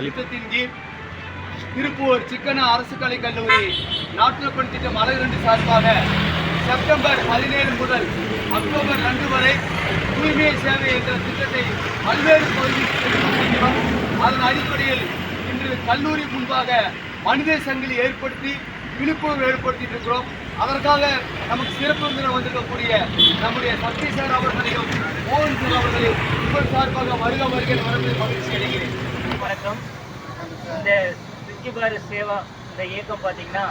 திட்டத்தின் கீழ் திருப்பூர் சிக்கன அரசு கலை கல்லூரி நாட்டுப்பணி திட்டம் அழகு ரெண்டு சார்பாக செப்டம்பர் பதினேழு முதல் அக்டோபர் ரெண்டு வரை தூய்மை சேவை என்ற திட்டத்தை பல்வேறு பகுதிகளில் அதன் அடிப்படையில் இன்று கல்லூரி முன்பாக மனித சங்கிலி ஏற்படுத்தி விழிப்புணர்வு ஏற்படுத்திட்டு இருக்கிறோம். அதற்காக நமக்கு சிறப்பு விருந்தினர் வந்திருக்கக்கூடிய நம்முடைய சக்தி சார் அவர்களையும் மோகன் சார் அவர்களையும் உங்கள் சார்பாக வருக வருகை வரது மகிழ்ச்சி அடைகிறேன். வணக்கம் இந்த சுற்றி பாரத் சேவா இந்த இயக்கம் பார்த்தீங்கன்னா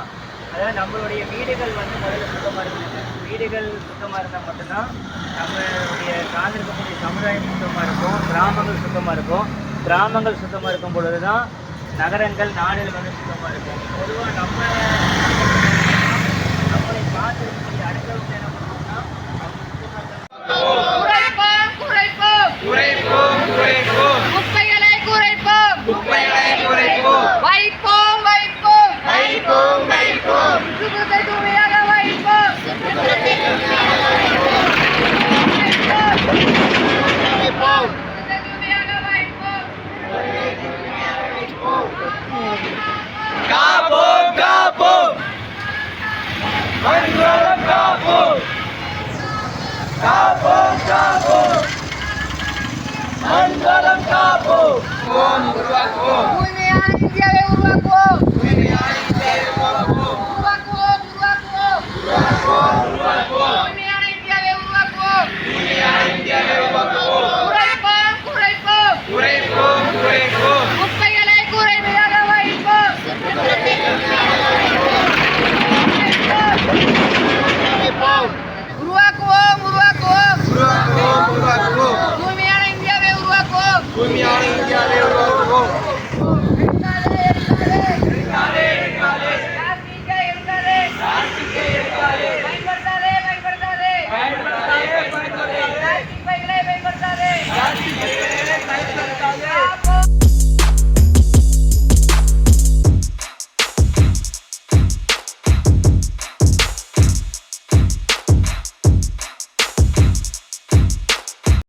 அதாவது நம்மளுடைய வீடுகள் வந்து முதல்ல சுத்தமாக இருக்குங்க வீடுகள் சுத்தமாக இருந்தால் மட்டும்தான் நம்மளுடைய சார்ந்திருக்கக்கூடிய சமுதாயம் சுத்தமாக இருக்கும் கிராமங்கள் சுத்தமாக இருக்கும். கிராமங்கள் சுத்தமாக இருக்கும் பொழுது தான் நகரங்கள் நாடுகள் வந்து சுத்தமாக இருக்கும். பொதுவாக நம்ம நம்மளை பார்த்துருக்கக்கூடிய One, two, one. আমি আর ইন্ডিয়া